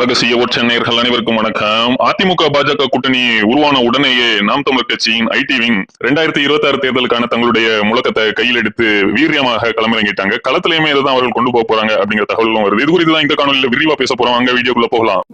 ரகசிய ஒற்ற நேர்கள் அனைவருக்கும் வணக்கம். அதிமுக பாஜக கூட்டணி உருவான உடனேயே நாம் தமிழர் கட்சியின் ஐடி விங் ரெண்டாயிரத்தி இருபத்தி ஆறு தேர்தலுக்கான தங்களுடைய முழக்கத்தை கையில் எடுத்து வீரியமாக களமிறங்கிட்டாங்க. களத்திலையுமே இதை தான் அவர்கள் கொண்டு போக போறாங்க அப்படிங்கிற தகவலும் வருது. இது குறித்து தான் இந்த காணொலியில் விரிவா பேச போறோம். அங்க வீடியோக்குள்ள போகலாம்.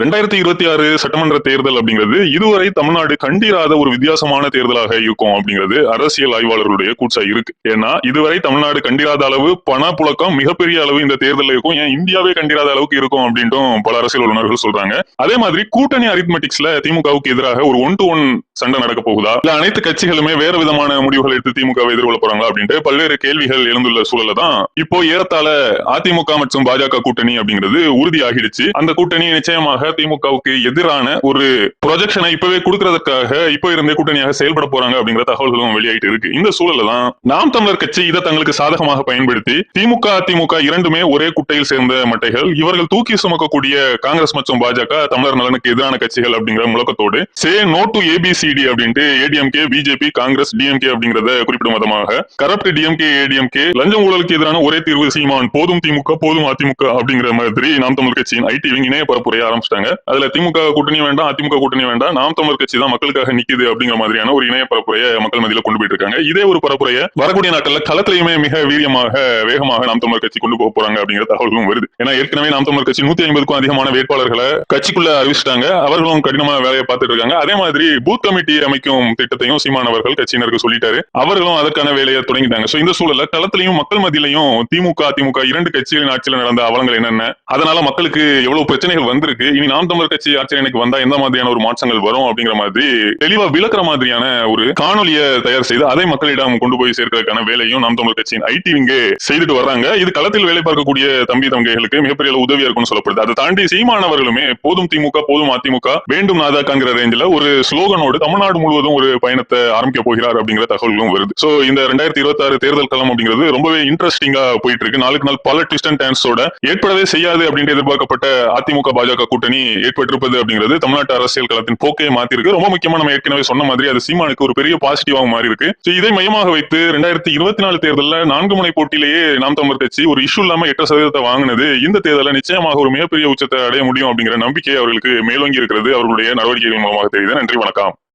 ரெண்டாயிரத்தி இருபத்தி ஆறு சட்டமன்ற தேர்தல் அப்படிங்கிறது இதுவரை தமிழ்நாடு கண்டிராத ஒரு வித்தியாசமான தேர்தலாக இருக்கும் அப்படிங்கிறது அரசியல் ஆய்வாளர்களுடைய கூச்சா இருக்கு. ஏன்னா இதுவரை தமிழ்நாடு கண்டிராத அளவு பணப்புழக்கம் மிகப்பெரிய அளவு இந்த தேர்தலில் இருக்கும். ஏன் இந்தியாவே கண்டிராத அளவுக்கு இருக்கும் அப்படின்ட்டும் பல அரசியல் வல்லுநர்கள் சொல்றாங்க. அதே மாதிரி கூட்டணி அரித்மெட்டிக்ஸ்ல திமுகவுக்கு எதிராக ஒரு ஒன் டு ஒன் சண்டை நடக்க போகுதா? இல்ல அனைத்து கட்சிகளுமே வேற விதமான முடிவுகள் எடுத்து திமுகவை எதிர்கொள்ள போறாங்களா அப்படின்ட்டு பல்வேறு கேள்விகள் எழுந்துள்ள சூழல தான் இப்போ ஏறத்தாழ அதிமுக மற்றும் பாஜக கூட்டணி அப்படிங்கிறது உறுதியாகிடுச்சு. அந்த கூட்டணி நிச்சயமாக திமுகவுக்கு எதிரான ஒரு ப்ரொஜெக்ஷனை இப்பவே கொடுக்கறதுக்காக இப்ப இருந்தே கூட்டணியாக செயல்பட போறாங்க அப்படிங்கிற தகவல்களும் வெளியாயிட்டு இருக்கு. இந்த சூழல தான் நாம் தமிழர் கட்சி இதை தங்களுக்கு சாதகமாக பயன்படுத்தி திமுக அதிமுக இரண்டுமே ஒரே குட்டையில் சேர்ந்த மட்டைகள் இவர்கள் தூக்கி சுமக்கக்கூடிய காங்கிரஸ் மற்றும் பாஜக தமிழர் நலனுக்கு எதிரான கட்சிகள் அப்படிங்கிற முழக்கத்தோடு சே நோ டு ஏபிசிடி அப்படின்ட்டு ஏடிஎம்கே பிஜேபி காங்கிரஸ் டிஎம்கே அப்படிங்கறத குறிப்பிடும் விதமாக கரப்ட் டிஎம்கே ஏடிஎம்கே லஞ்சம் ஊழலுக்கு எதிரான ஒரே தீர்வு சீமான் போதும் திமுக போதும் அதிமுக அப்படிங்கிற மாதிரி நாம் தமிழ் கட்சியின் ஐடி விங்கினே இணைய ஆரம்பிச்சு ஆரம்பிச்சிட்டாங்க அதுல திமுக கூட்டணி வேண்டாம் அதிமுக கூட்டணி வேண்டாம். நாம் தமிழர் கட்சி தான் மக்களுக்காக நிக்குது அப்படிங்கிற மாதிரியான ஒரு இணைய பரப்புரையை மக்கள் மத்தியில கொண்டு போயிட்டு இருக்காங்க. இதே ஒரு பரப்புரையை வரக்கூடிய நாட்கள்ல களத்திலையுமே மிக வீரியமாக வேகமாக நாம் தமிழர் கட்சி கொண்டு போக போறாங்க அப்படிங்கிற தகவல்களும் வருது. ஏன்னா ஏற்கனவே நாம் தமிழர் கட்சி நூத்தி ஐம்பதுக்கும் அதிகமான வேட்பாளர்களை கட்சிக்குள்ள அறிவிச்சிட்டாங்க. அவர்களும் கடினமான வேலையை பார்த்துட்டு இருக்காங்க. அதே மாதிரி பூத் கமிட்டி அமைக்கும் திட்டத்தையும் சீமானவர்கள் கட்சியினருக்கு சொல்லிட்டாரு. அவர்களும் அதற்கான வேலையை தொடங்கிட்டாங்க. சோ இந்த சூழல்ல களத்திலையும் மக்கள் மத்தியிலையும் திமுக அதிமுக இரண்டு கட்சிகளின் ஆட்சியில் நடந்த அவலங்கள் என்னென்ன? அதனால மக்களுக்கு எவ்வளவு பிரச்சனைகள் வந்திருக்கு? இனி நாம் தமிழர் கட்சி ஆட்சியில் எனக்கு வந்தா எந்த மாதிரியான ஒரு மாற்றங்கள் வரும் அப்படிங்கிற மாதிரி தெளிவா விளக்குற மாதிரியான ஒரு காணொலியை தயார் செய்து அதை மக்களிடம் கொண்டு போய் சேர்க்கிறதுக்கான வேலையும் நாம் தமிழர் கட்சியின் ஐடி விங்கு செய்துட்டு வர்றாங்க. இது களத்தில் வேலை பார்க்கக்கூடிய தம்பி தங்கைகளுக்கு மிகப்பெரிய உதவியா இருக்கும்னு சொல்லப்படுது. அதை தாண்டி சீமானவர்களுமே போதும் திமுக போதும் அதிமுக வேண்டும் நாதாக்காங்கிற ரேஞ்சில் ஒரு ஸ்லோகனோடு தமிழ்நாடு முழுவதும் ஒரு பயணத்தை ஆரம்பிக்க போகிறார் அப்படிங்கிற தகவல்களும் வருது. சோ இந்த ரெண்டாயிரத்தி இருபத்தி ஆறு தேர்தல் களம் அப்படிங்கிறது ரொம்பவே இன்ட்ரெஸ்டிங்கா போயிட்டு இருக்கு. நாளுக்கு நாள் பல ட்விஸ்ட் அண்ட் டான்ஸோட ஏற்படவே செய்யாது அப்படின்னு எதிர்பார்க்கப்பட்ட அதிமுக பாஜக கூட்டணி ஏற்பட்டிருப்பது அப்படிங்கிறது தமிழ்நாட்டு அரசியல் களத்தின் போக்கையை மாத்திருக்கு ரொம்ப முக்கியமா நம்ம ஏற்கனவே சொன்ன மாதிரி அது சீமானுக்கு ஒரு பெரிய பாசிட்டிவாக மாறி இருக்கு இதை மையமாக வைத்து ரெண்டாயிரத்தி இருபத்தி நாலு தேர்தலில் நான்கு முனை போட்டியிலேயே நாம் தமிழர் கட்சி ஒரு இஷ்யூ இல்லாம எட்டு சதவீதத்தை வாங்கினது. இந்த தேர்தலில் நிச்சயமாக ஒரு மிகப்பெரிய உச்சத்தை அடைய முடியும் அப்படிங்கிற நம்பிக்கை அவர்களுக்கு மேலோங்கி இருக்கிறது. அவர்களுடைய நடவடிக்கைகள் மூலமாக தெரியுது. நன்றி வணக்கம்.